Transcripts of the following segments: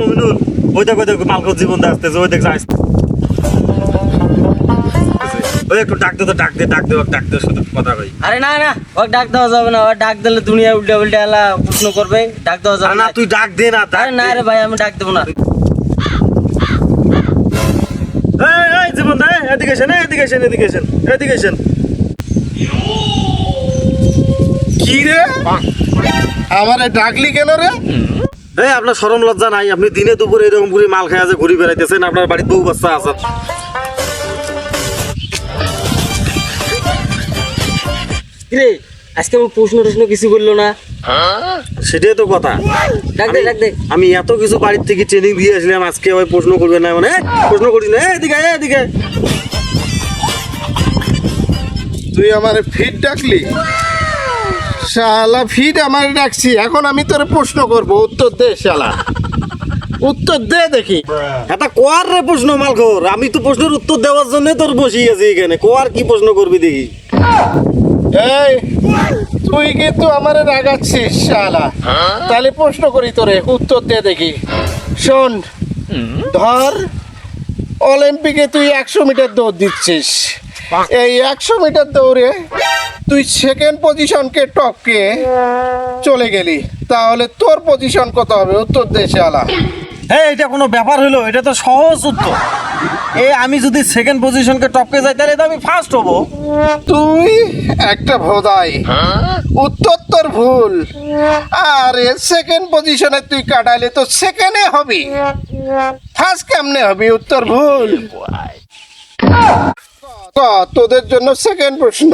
মুমিনুল ওই দেখ ওই দেখ মালকর জীবন আসতেছে ওই দেখ যাস ওই একটু ডাক দে তো ডাক দে ডাক দে ডাক দে শুধু কথা কই। আরে না না ওকে ডাক দেওয়া যাবে না ওকে ডাক দিলে দুনিয়া উল্টা উল্টা এলা প্রশ্ন করবে ডাক দেওয়া যাবে না তুই ডাক দে না আরে না। রে ভাই আমি ডাক দেবো না। এই এই জীবন দা এদিকে এসেন এদিকে এসেন এদিকে এসেন এদিকে এসেন। কি রে? আমারে ডাকলি কেন রে? এই আপনার শরম লজ্জা নাই আপনি দিনে দুপুরে এরকম করে মাল খাই আছে ঘুরে বেড়াইতেছেন আপনার বাড়িতে বউ বাচ্চা আছে। কিরে আজকে আমি প্রশ্ন টশ্ন কিছু করল না? সেটাই তো কথা। ডাক দে আমি- ডাক দে। আমি এত কিছু বাড়ির থেকে ট্রেনিং দিয়ে আসলাম আজকে ওই প্রশ্ন করবে না মানে? প্রশ্ন করিস না এদিকে এদিকে তুই আমার ফিট ডাকলি? শালা ফিট আমার রাখছি। এখন আমি তোরে প্রশ্ন করব উত্তর দে শালা। উত্তর দে দেখি। এটা কোয়ার রে প্রশ্ন মালখোর? আমি তো প্রশ্নের উত্তর দেওয়ার জন্য তোর বসি আছি এখানে। কোয়ার কি প্রশ্ন করবি দেখি। এই তুই কিন্তু আমারে রাগাচ্ছিস শালা। তাহলে প্রশ্ন করি তোরে উত্তর দে দেখি। শোন ধর অলিম্পিকে তুই একশো মিটার দৌড় দিচ্ছিস। এই একশো মিটার দৌড়ে তুই সেকেন্ড পজিশনকে টপকে চলে গেলি তাহলে তোর পজিশন কত হবে? উত্তর দে শালা। হ্যাঁ এটা কোনো ব্যাপার হলো? এটা তো সহজ উত্তর। এ আমি যদি সেকেন্ড পজিশনকে টপকে যাই তাহলে তো আমি ফার্স্ট হব। তুই একটা ভোদাই। উত্তর তোর ভুল। আর সেকেন্ড পজিশনে তুই কাটাইলে তো সেকেন্ডে হবি। ফার্স্ট কেমনে হবি? উত্তর ভুল। তোদের জন্য সেকেন্ড প্রশ্ন।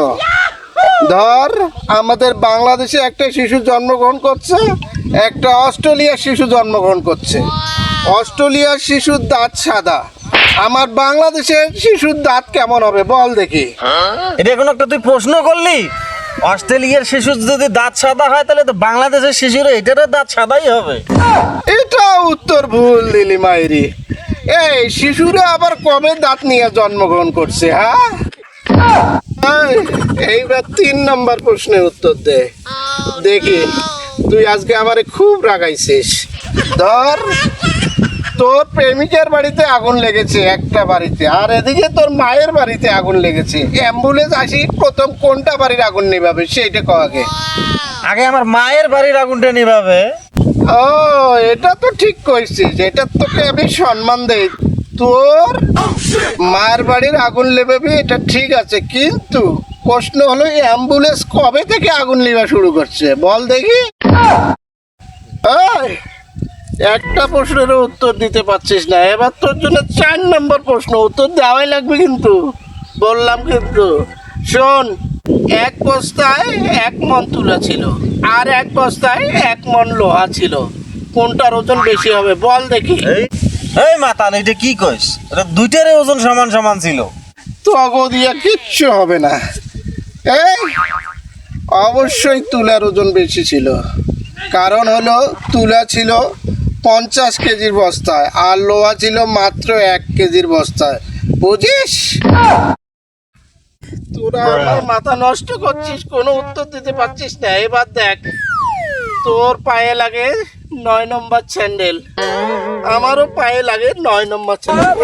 ধর আমাদের বাংলাদেশে একটা শিশু জন্মগ্রহণ করছে একটা অস্ট্রেলিয়ার শিশু জন্মগ্রহণ করছে। অস্ট্রেলিয়ার শিশুর দাঁত সাদা। আমার বাংলাদেশের শিশুর দাঁত কেমন হবে বল দেখি। এটা এখন একটা তুই প্রশ্ন করলি? অস্ট্রেলিয়ার শিশুর যদি দাঁত সাদা হয় তাহলে তো বাংলাদেশের শিশুর এটারও দাঁত সাদাই হবে। এটা উত্তর ভুল দিলি মাইরি। এই শিশুরা আবার কবে দাঁত নিয়ে জন্মগ্রহণ করছে হ্যাঁ? এইবার তিন নম্বর প্রশ্নের উত্তর দে। দেখি তুই আজকে আমারে খুব রাগাইছিস। ধর তোর প্রেমিকের বাড়িতে আগুন লেগেছে একটা বাড়িতে। আর এদিকে তোর মায়ের বাড়িতে আগুন লেগেছে। অ্যাম্বুলেন্স আসি প্রথম কোনটা বাড়ির আগুন নিভাবে সেইটা কয়াকে আগে আমার মায়ের বাড়ির আগুনটা নিভাবে। ও এটা তো ঠিক কইছিস এটা তোকে আমি সম্মান দেই। তোর মায়ের বাড়ির আগুন লেবেবি এটা ঠিক আছে, কিন্তু প্রশ্ন হলো এই অ্যাম্বুলেন্স কবে থেকে আগুন লেবা শুরু করছে? বল দেখি। একটা প্রশ্নের উত্তর দিতে পারছিস না, এবার তোর জন্য চার নম্বর প্রশ্ন, উত্তর দেওয়াই লাগবে কিন্তু। বললাম কিন্তু, শোন, এক বস্তায় এক মন তুলা ছিল, আর এক বস্তায় এক মন লোহা ছিল, কোনটার ওজন বেশি হবে? বল দেখি। এই মাতান এটা কি কইস? এটা দুইটারই ওজন সমান সমান ছিল। তো দিয়া কিচ্ছু হবে না। এই অবশ্যই তুলার ওজন বেশি ছিল। কারণ হলো তুলা ছিল পঞ্চাশ কেজির বস্তায় আর লোহা ছিল মাত্র এক কেজির বস্তায়। বুঝিস? তোরা আমার মাথা নষ্ট করছিস কোনো উত্তর দিতে পারছিস না। এবার দেখ তোর পায়ে লাগে নয় নম্বর স্যান্ডেল আমারও পায়ে লাগে নয় নম্বর স্যান্ডেল।